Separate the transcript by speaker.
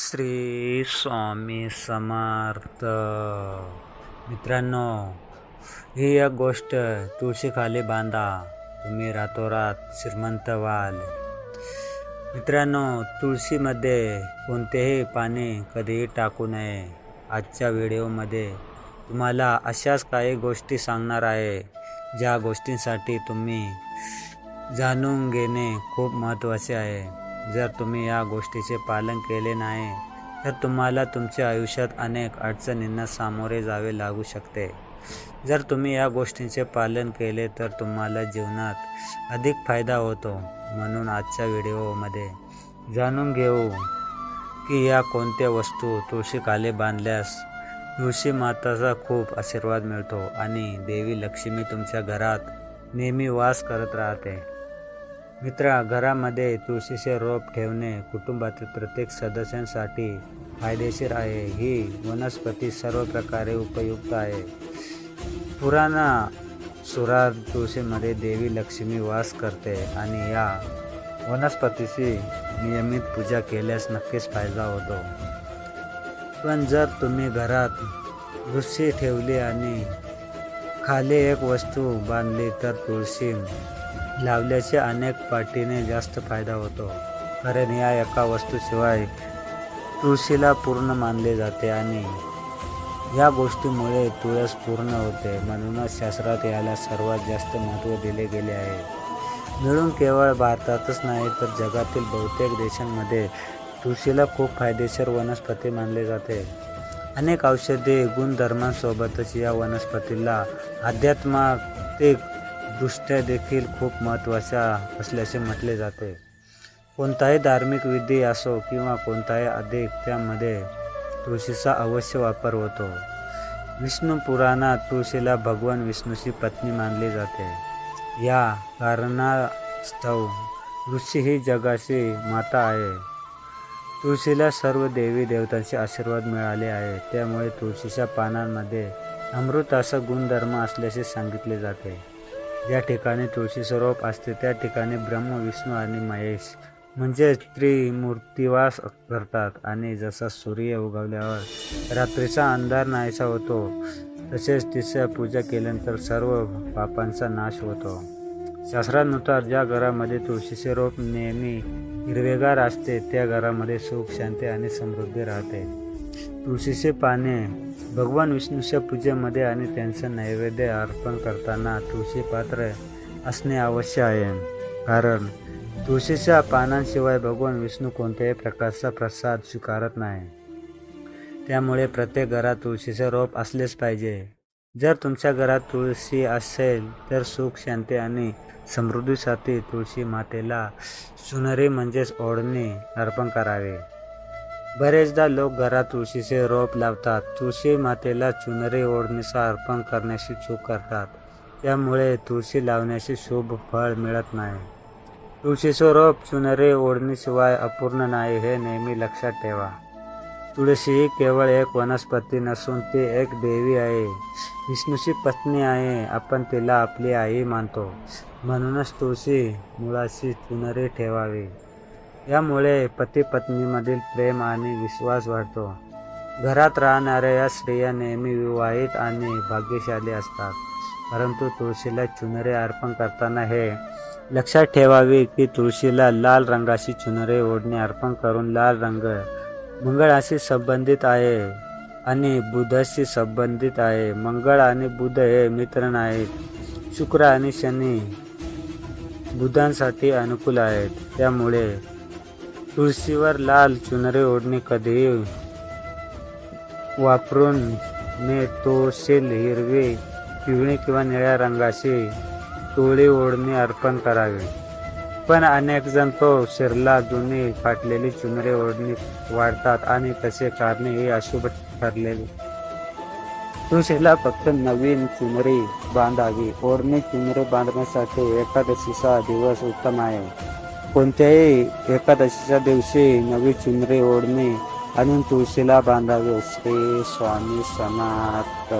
Speaker 1: श्री स्वामी समर्थ. मित्रांनो ही एक गोष्ट तुळशीखाली बांधा. तुम्ही रातोरात श्रीमंत व्हाल. मित्रांनो तुळशीमध्ये कोणतेही पाणी कधीही टाकू नये. आजच्या व्हिडिओमध्ये तुम्हाला अशाच काही गोष्टी सांगणार आहे ज्या गोष्टींसाठी तुम्ही जाणून घेणे खूप महत्त्वाचे आहे. जर तुम्ही या गोष्टीचे पालन केले नाही तर तुम्हाला तुमच्या आयुष्यात अनेक अडचणींना सामोरे जावे लागू शकते. जर तुम्ही या गोष्टींचे पालन केले तर तुम्हाला जीवनात अधिक फायदा होतो म्हणून आजच्या व्हिडिओमध्ये जाणून घेऊ की या कोणत्या वस्तू तुळशीखाली बांधल्यास तुळशी माताचा खूप आशीर्वाद मिळतो आणि देवी लक्ष्मी तुमच्या घरात नेहमी वास करत राहते. मित्रा घरामध्ये तुळशीचे रोप ठेवणे कुटुंबातील प्रत्येक सदस्यांसाठी फायदेशीर आहे. ही वनस्पती सर्व प्रकारे उपयुक्त आहे. पुराणा सुरार तुळशीमध्ये देवी लक्ष्मी वास करते आणि या वनस्पतीची नियमित पूजा केल्यास नक्कीच फायदा होतो. पण जर तुम्ही घरात भुस्सी ठेवली आणि खाली एक वस्तू बांधली तर तुळशी लावल्याचे अनेक पाटीने जास्त फायदा होतो. कारण या एका वस्तूशिवाय तुळशीला पूर्ण मानले जाते आणि या गोष्टीमुळे तुळस पूर्ण होते. म्हणूनच शास्त्रात याला सर्वात जास्त महत्त्व दिले गेले आहे. मिळून केवळ भारतातच नाही तर जगातील बहुतेक देशांमध्ये तुळशीला खूप फायदेशीर वनस्पती मानले जाते. अनेक औषधी गुणधर्मांसोबतच या वनस्पतीला आध्यात्मिक दृष्ट्या देखील खूप महत्त्वाच्या असल्याचे म्हटले जाते. कोणताही धार्मिक विधी असो किंवा कोणताही अधिक त्यामध्ये तुळशीचा अवश्य वापर होतो. विष्णू पुराणात तुळशीला भगवान विष्णूची पत्नी मानली जाते. या कारणास्तव ऋषी ही जगाची माता आहे. तुळशीला सर्व देवी देवतांचे आशीर्वाद मिळाले आहे. त्यामुळे तुळशीच्या पानांमध्ये अमृत असा गुणधर्म असल्याचे सांगितले जाते. ज्या ठिकाणी तुळशी रोप असते. त्या ठिकाणी ब्रह्म विष्णू आणि महेश म्हणजे त्रिमूर्तिवास करतात. आणि जसा सूर्य उगवल्यावर रात्रीचा अंधार नाहीसा होतो तसेच तिच्या पूजा केल्यानंतर सर्व पापांचा नाश होतो. शास्त्रानुसार ज्या घरामध्ये तुळशीचे रोप नेहमी हिरवेगार असते त्या घरामध्ये सुख शांती आणि समृद्धी राहते. तुळशीचे पाने भगवान विष्णूच्या पूजेमध्ये आणि त्यांचं नैवेद्य अर्पण करताना तुळशी पात्र असणे आवश्यक आहे. कारण तुळशीच्या पानांशिवाय भगवान विष्णू कोणत्याही प्रकारचा प्रसाद स्वीकारत नाही. त्यामुळे प्रत्येक घरात तुळशीचे रोप असलेच पाहिजे. जर तुमच्या घरात तुळशी असेल तर सुख शांती आणि समृद्धीसाठी तुळशी मातेला सुनरी म्हणजेच ओढणी अर्पण करावे. बरेचदा लोक घरात तुळशीचे रोप लावतात. तुळशी मातेला चुनरी ओढणीचा अर्पण करण्याची चूक करतात. त्यामुळे तुळशी लावण्याचे शुभ फळ मिळत नाही. तुळशीचं रोप चुनरी ओढणीशिवाय अपूर्ण नाही हे नेहमी लक्षात ठेवा. तुळशी ही केवळ एक वनस्पती नसून ती एक देवी आहे. विष्णूची पत्नी आहे. आपण तिला आपली आई मानतो. म्हणूनच तुळशी मुळाशी चुनरी ठेवावी. यामुळे पती पत्नीमधील प्रेम आणि विश्वास वाढतो. घरात राहणाऱ्या या स्त्रिया नेहमी विवाहित आणि भाग्यशाली असतात. परंतु तुळशीला चुनरे अर्पण करताना हे लक्षात ठेवावे की तुळशीला लाल रंगाशी चुनरे ओढणे अर्पण करून लाल रंग मंगळाशी संबंधित आहे आणि बुधाशी संबंधित आहे. मंगळ आणि बुध हे मित्र नाहीत. शुक्र आणि शनी बुधांसाठी अनुकूल आहेत. त्यामुळे तुळशीवर लाल चुनरी ओढणी कधीही वापरून ने तोशील हिरवी पिवळी किंवा निळ्या रंगाची टोळी ओढणी अर्पण करावी. पण अनेक जण तो शिरला जुने फाटलेली चुनरी ओढणी वाढतात आणि तसे कारणे हे अशुभ ठरलेले. तुळशीला फक्त नवीन चुनरी बांधावी. ओढणी चुनरे बांधण्यासाठी एकादशीचा दिवस उत्तम आहे. कोणत्याही एकादशीच्या दिवशी नवी चुनरी ओढणे आणि तुळशीला बांधावे श्री स्वामी समर्थ